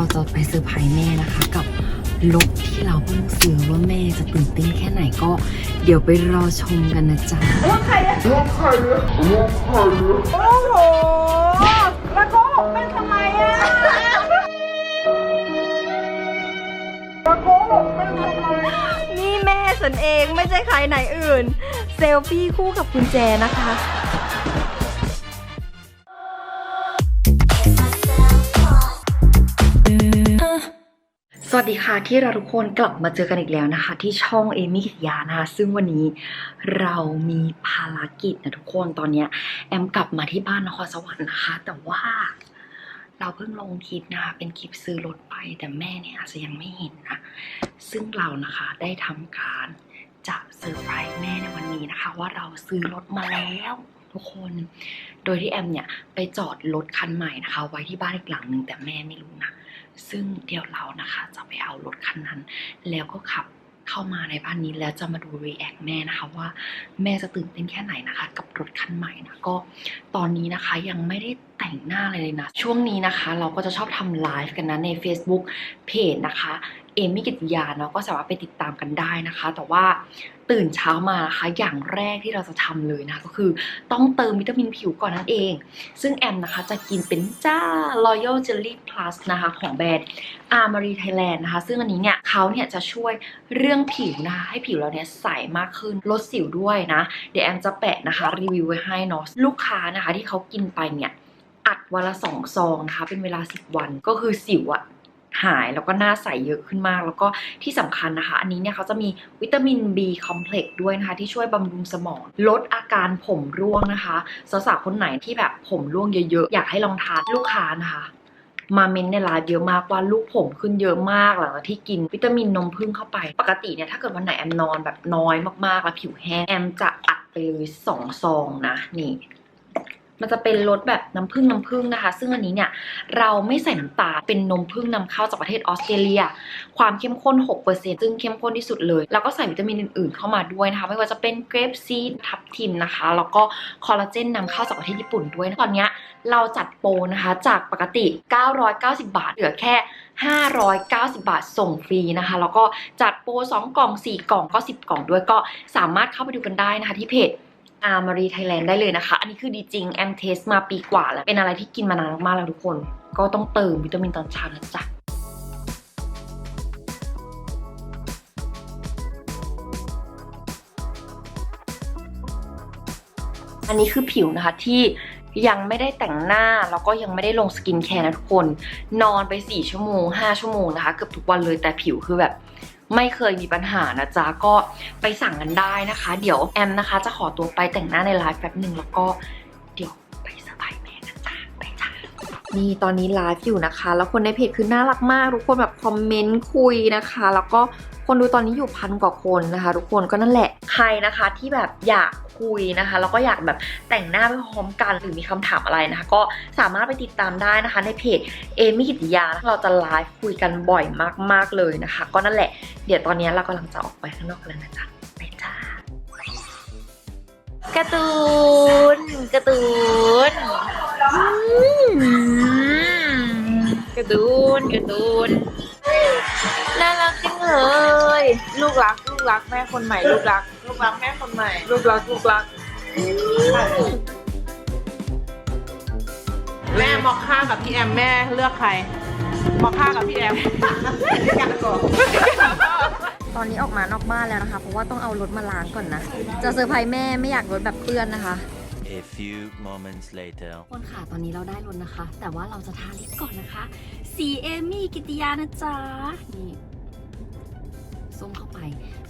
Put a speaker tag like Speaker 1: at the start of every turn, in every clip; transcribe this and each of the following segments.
Speaker 1: เราจะไปเซอร์ไพรส์แม่นะคะ กับรถที่เราเพิ่งซื้อว่าแม่จะตื่นเต้นแค่ไหนก็เดี๋ยวไปรอชมกันนะจ๊ะ
Speaker 2: โอ้โหแล้วกหกเป็นทำไมอะแล้วกหกเป็นทำไม
Speaker 3: นี่แม่ฉันเองไม่ใช่ใครไหนอื่น เซลฟี่คู่กับกุญแจนะคะ
Speaker 1: วัสดีค่ะที่เราทุกคนกลับมาเจอกันอีกแล้วนะคะ ที่ช่องเอมี่กิตยานะคะ ซึ่งวันนี้เรามีภารกิจนะทุกคนตอนเนี้ยแอมกลับมาที่บ้านนครสวรรค์นะคะ แต่ว่าเราเพิ่งลงคลิปนะคะเป็นคลิปซื้อรถไปแต่แม่เนี่ยอาจจะยังไม่เห็นนะซึ่งเรานะคะได้ทำการจะเซอร์ไพรส์แม่ในวันนี้นะคะ ว่าเราซื้อรถมาแล้วทุกคน โดยที่แอมเนี่ยไปจอดรถคันใหม่นะคะ ไว้ที่บ้านอีกหลังหนึ่งแต่แม่ไม่รู้นะ ซึ่งเดี๋ยวเรานะคะจะไปเอารถคันนั้น แล้วก็ขับเข้ามาในบ้านนี้แล้วจะมาดูรีแอคแม่นะคะว่าแม่จะตื่นเต้นแค่ไหนนะคะ กับรถคันใหม่นะก็ตอนนี้นะคะยังไม่ได้แต่งหน้าอะไรเลยนะ ช่วงนี้นะคะ เราก็จะชอบทำไลฟ์กันนะใน Facebook เพจนะคะ อมี่กิตยาเนาะก็สามารถไปติดตามกันได้นะคะ แต่ว่าตื่นเช้ามานะคะ อย่างแรกที่เราจะทำเลยนะก็คือต้องเติมวิตามินผิวก่อนนั่นเอง ซึ่งแอมนะคะจะกินเป็นจ้า Royal Jelly Plus นะคะของแบรนด์อาร์มารีไทยแลนด์นะคะ ซึ่งอันนี้เนี่ยเขาเนี่ยจะช่วยเรื่องผิวนะคะ ให้ผิวเราเนี่ยใสมากขึ้นลดสิวด้วยนะ เดี๋ยวแอมจะแปะนะคะรีวิวไว้ให้เนาะลูกค้านะคะที่เขากินไปเนี่ยอัดวันละสองซองนะคะเป็นเวลา 10 วันก็คือสิวอะ หายแล้วก็หน้าใสเยอะขึ้นมาก แล้วก็ที่สำคัญนะคะ อันนี้เนี่ยเขาจะมีวิตามิน B คอมเพล็กซ์ด้วยนะคะ ที่ช่วยบำรุงสมอง ลดอาการผมร่วงนะคะสาวๆคนไหนที่แบบผมร่วงเยอะๆ อยากให้ลองทานลูกค้านะคะมาเมนในไลฟ์เยอะมากว่าลูกผมขึ้นเยอะมากหลังจากที่กินวิตามินนมผึ้งเข้าไป ปกติเนี่ยถ้าเกิดวันไหนแอมนอนแบบน้อยมากๆ แล้วผิวแห้งแอมจะอัดไปเลยสองซองนะนี่ มันจะเป็นรสแบบน้ำผึ้งน้ำผึ้งนะคะ ซึ่งอันนี้เนี่ยเราไม่ใส่น้ำตาลเป็นนมผึ้งนำเข้าจากประเทศออสเตรเลีย ความเข้มข้น 6%ซึ่งเข้มข้นที่สุดเลย แล้วก็ใส่วิตามินอื่นๆ เข้ามาด้วยนะคะ ไม่ว่าจะเป็นเกรปซีดทับทิมนะคะ แล้วก็คอลลาเจนนำเข้าจากประเทศญี่ปุ่นด้วย ตอนนี้เราจัดโปรนะคะจากปกติ 990 บาท เหลือแค่ 590 บาทส่งฟรีนะคะ แล้วก็จัดโปร2กล่อง 4 กล่องก็ 10 กล่องด้วยก็สามารถเข้าไปดูกันได้นะคะที่เพจ อาร์มารีไทยแลนด์ได้เลยนะคะ อันนี้คือดีจริง แอมเทสมาปีกว่าแล้ว เป็นอะไรที่กินมานานมากๆแล้วทุกคน ก็ต้องเติมวิตามินตอนเช้านะจ๊ะอันนี้คือผิวนะคะที่ยังไม่ได้แต่งหน้าแล้วก็ยังไม่ได้ลงสกินแคร์นะทุกคน นอนไป 4 ชั่วโมง 5 ชั่วโมงนะคะ เกือบทุกวันเลยแต่ผิวคือแบบ ไม่เคยมีปัญหานะจ๊ะก็ไปสั่งกันได้นะคะ เดี๋ยวแอมนะคะ จะขอตัวไปแต่งหน้าในไลฟ์แป๊บหนึ่งแล้วก็เดี๋ยวไปสบายแม่นะจ๊ะไปจ้านี่ตอนนี้ไลฟ์อยู่นะคะ แล้วคนในเพจคือน่ารักมากทุกคนแบบคอมเมนต์คุยนะคะ แล้วก็ คนดูตอนนี้อยู่พันกว่าคนนะคะ ทุกคนก็นั่นแหละใครนะคะที่แบบอยากคุยนะคะแล้วก็อยากแบบแต่งหน้าไปพร้อมกันหรือมีคำถามอะไรนะคะ ก็สามารถไปติดตามได้นะคะ ในเพจเอมี่กิติยาเราจะไลฟ์คุยกันบ่อยมาก ๆเลยนะคะ ก็นั่นแหละเดี๋ยวตอนนี้เรากำลังจะออกไปข้างนอกแล้วนะจ๊ะไปจ้า
Speaker 3: การ์ตูนการ์ตูนการ์ตูนการ์ตูนน่ารักจังเลย
Speaker 2: กรักลูกรักแม่คนใหม่ลูกรัก ลูกรักแม่คนใหม่ ลูกรักลูกรัก แม่มอคค่ากับพี่แอมแม่เลือกใครมอคค่ากับพี่แอมกันก่อน
Speaker 3: ตอนนี้ออกมานอกบ้านแล้วนะคะ เพราะว่าต้องเอารถมาล้างก่อนนะ จะเซอร์ไพรส์แม่ไม่อยากรถแบบเปื้อนนะคะ
Speaker 4: A few moments later.
Speaker 1: คนค่ะตอนนี้เราได้รถนะคะ แต่ว่าเราจะทาลิปก่อนนะคะ สีเอมี่กิติยานะจ๊ะ นี่ ส้มเข้าไป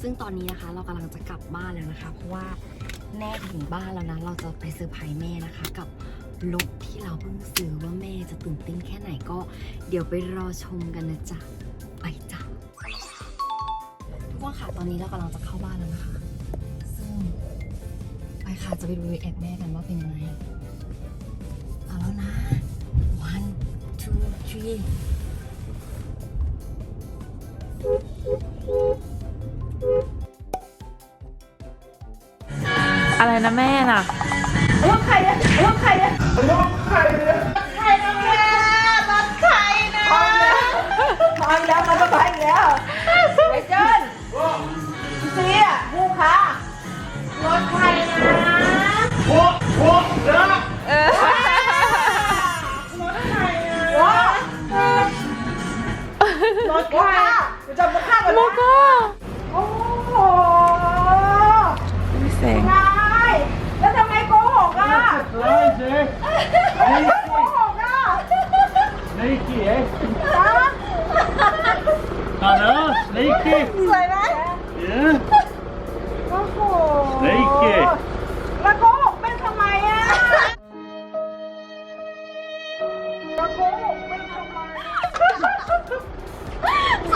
Speaker 1: ซึ่งตอนนี้นะคะเรากำลังจะกลับบ้านแล้วนะคะ เพราะว่าแม่ถึงบ้านแล้วนะ เราจะไปเซอร์ไพรส์แม่นะคะ กับรถที่เราเพิ่งซื้อว่าแม่จะตื่นเต้นแค่ไหนก็เดี๋ยวไปรอชมกันนะจ๊ะ ไปจ้ะทุกคนค่ะตอนนี้เรากำลังจะเข้าบ้านแล้วนะคะ ซึ่งไปค่ะจะไปดูแอคแม่กันว่าเป็นยังไงเอาแล้วนะ one two three
Speaker 2: อะไรนะแม่น่ะรถใครอะรถใครอะรถใครอะใครนะแม่รถใครนะมาอีกแล้วมาสบายอีกแล้ว ส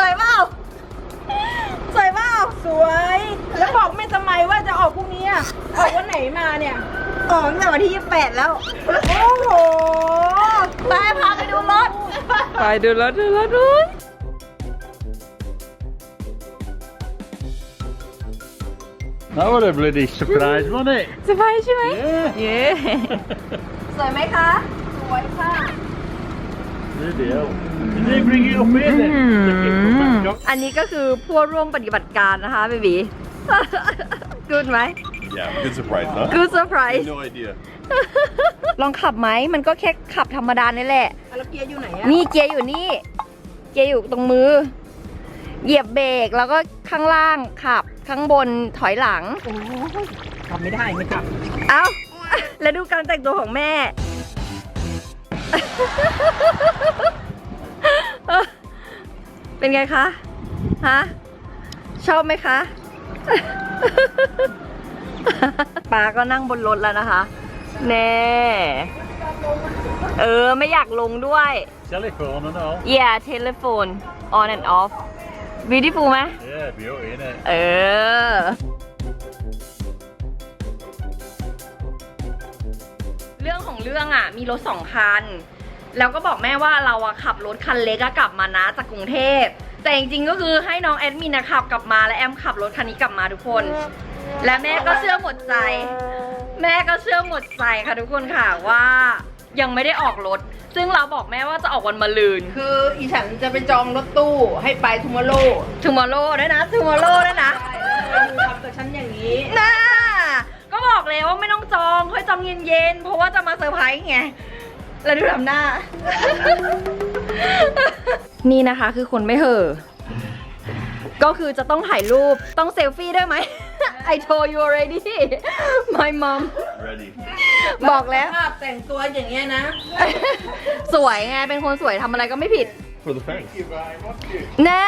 Speaker 2: วยเปล่าสวยเปล่าสวย แล้วบอกแม่ทำไมว่าจะออกพรุ่งนี้อะออกวันไหนมาเนี่ยออกตั้งแต่วันที่ 28 แล้ว โอ้โห ไปพาไปดูรถ
Speaker 3: ไปดูรถดูรถดู
Speaker 5: That was a bloody surprise, wasn't it?
Speaker 3: สบายใช่ไหม
Speaker 5: Yeah.
Speaker 3: เย้
Speaker 2: สวยไหมคะ สวยค่ะ
Speaker 5: Bloody hell. Did they bring it up here then? Took it from Bangkok?
Speaker 1: อันนี้ก็คือผู้ร่วมปฏิบัติการนะคะเบบีกูดไหม
Speaker 6: Yeah, good surprise, huh?
Speaker 1: กูเซอร์ไพรส์
Speaker 6: No idea.
Speaker 1: ลองขับไหมมันก็แค่ขับธรรมดานี่แหละ
Speaker 2: แล้วเกียร์อยู่ไหนอะ
Speaker 1: นี่เกียร์อยู่นี่ เกียร์อยู่ตรงมือ เหยียบเบรกแล้วก็ข้างล่างขับข้างบนถอยหลัง
Speaker 2: ขับไม่ได้ไม่ขับ
Speaker 1: เอ้า แล้วดูการแต่งตัวของแม่ เป็นไงคะ ฮะ ชอบไหมคะ ป้าก็นั่งบนรถแล้วนะคะ แน่ เออ ไม่อยากลงด้วย
Speaker 5: Telephone and all.
Speaker 1: yeah telephone on and off beautiful ไหม
Speaker 5: Yeah, beauty, innit?
Speaker 1: เออ เรื่องของเรื่องอะมีรถสองคัน แล้วก็บอกแม่ว่าเราอะขับรถคันเล็กอะกลับมานะจากกรุงเทพ แต่จริงๆก็คือให้น้องแอดมินนะขับกลับมาและแอมขับรถคันนี้กลับมาทุกคน และแม่ก็เชื่อหมดใจ แม่ก็เชื่อหมดใจค่ะทุกคนค่ะว่ายังไม่ได้ออกรถ ซึ่งเราบอกแม่ว่าจะออกวันมะรืน
Speaker 2: คืออีฉันจะไปจองรถตู้ให้ไปทูมอร์โล
Speaker 1: tomorrow ด้วยนะ tomorrow ด้วยนะ
Speaker 2: ทำกับฉันอย่างนี้
Speaker 1: น่า เย็นๆ เพราะว่าจะมาเซอร์ไพรส์ไง แล้วดูทำหน้า นี่นะคะคือคนไม่เห่อ ก็คือจะต้องถ่ายรูป ต้องเซลฟี่ด้วยไหม I told you already my mom
Speaker 6: Ready.
Speaker 1: บอกแล้ว
Speaker 2: ภาพแต่งตัวอย่างเงี้ยนะ
Speaker 1: สวยไง เป็นคนสวยทำอะไรก็ไม่ผิด
Speaker 6: For the thanks.
Speaker 1: แน่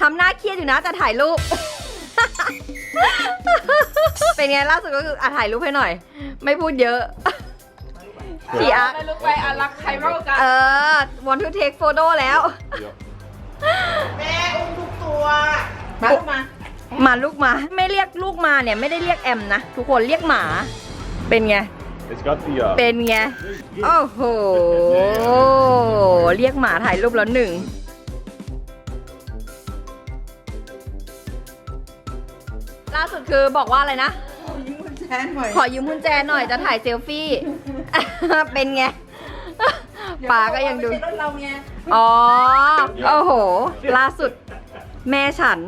Speaker 1: ทำหน้าเครียดอยู่นะแต่ถ่ายรูป เป็นไงล่าสุดก็คืออะถ่ายรูปให้หน่อย ไม่พูดเยอะพี่อาร์
Speaker 2: ไม่รู้ไปอารักใครมากกว่ากัน
Speaker 1: เออ want to take photo แล้ว
Speaker 2: แม่อุ้มทุกตัวมาลูกมา
Speaker 1: มาลูกมาไม่เรียกลูกมาเนี่ยไม่ได้เรียกแอมนะ ทุกคนเรียกหมา เป็นไง
Speaker 6: It's got the uh,
Speaker 1: เป็นไง โอ้โห เรียกหมาถ่ายรูปแล้วหนึ่ง ล่าสุดคือบอกว่าอะไรนะ
Speaker 2: แทนหน่อย
Speaker 1: ขอยืมกุญแจหน่อยจะถ่ายเซลฟี่ เป็นไงป๋าก็ยังดู
Speaker 2: ไม่ใช่รถเราไง
Speaker 1: อ๋อ โอ้โห ล่าสุดแม่ฉัน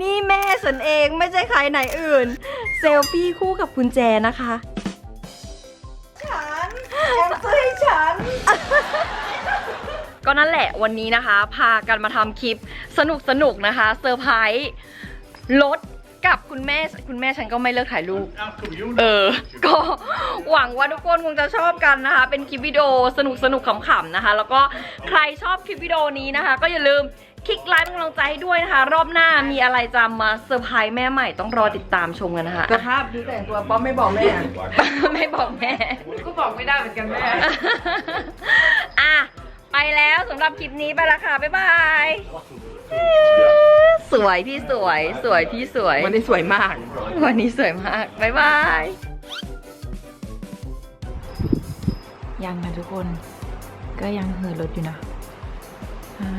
Speaker 1: นี่แม่ฉันเองไม่ใช่ใครไหนอื่น เซลฟี่คู่กับกุญแจนะคะ
Speaker 2: ฉันแอมซื้อให้ฉัน
Speaker 1: ก็นั่นแหละวันนี้นะคะ พากันมาทำคลิปสนุกสนุกๆนะคะเซอร์ไพรส์รถกับคุณแม่คุณแม่ฉันก็ไม่เลิกถ่ายรูป
Speaker 5: How come you
Speaker 1: เออ ก็หวังว่าทุกคนคงจะชอบกันนะคะ เป็นคลิปวิดีโอสนุกสนุกๆขำๆนะคะ แล้วก็ใครชอบคลิปวิดีโอนี้นะคะ ก็อย่าลืมคลิกไลค์เป็นกำลังใจให้ด้วยนะคะ รอบหน้ามีอะไรจะมาเซอร์ไพรส์แม่ใหม่ต้องรอติดตามชมกันนะคะ
Speaker 2: สภาพดูแต่งตัวป๊อปไม่บอกแม่
Speaker 1: ไม่บอกแม่
Speaker 2: ก็บอกไม่ได้เหมือนกันแม่
Speaker 1: อะ ไปแล้วสำหรับคลิปนี้ไปละค่ะ บ๊ายบาย สวยพี่สวย สวยพี่สวย
Speaker 2: วันนี้สวยมาก
Speaker 1: วันนี้สวยมาก บ๊ายบาย
Speaker 3: ยังนะทุกคน ก็ยังเหินรถอยู่นะอ่า